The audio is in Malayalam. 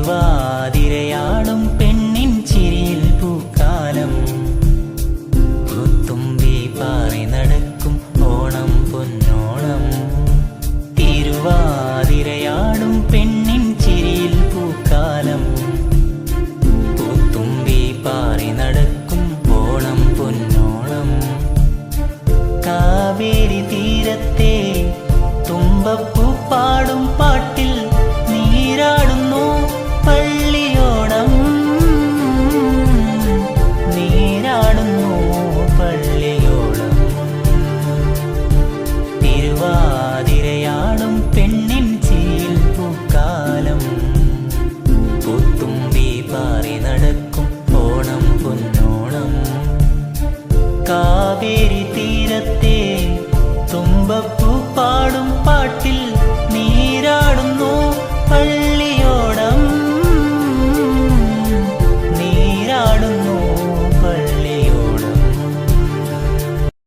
തിരുവാതിരയാടും പെണ്ണിൻ ചിരിയിൽ പൂക്കാലം. പുത്തുമ്പി പാറി നടക്കും ഓണം പൊന്നോണം. തിരുവാതിരയാടും പെണ്ണിൻ ചിരിയിൽ പൂക്കാലം. പുത്തുമ്പി പാറി നടക്കും ഓണം പൊന്നോണം. കാവേരി തീരത്തെ തുമ്പപ്പൂ പാടും പാട്ടിൽ കാതിരയാടും പെണ്ണിൻ ചീൽ പൂക്കാലം. പുത്തുമ്പി പാറി നടക്കും ഓണം പൊന്നോണം. കാവേരി തീരത്തെ തുമ്പ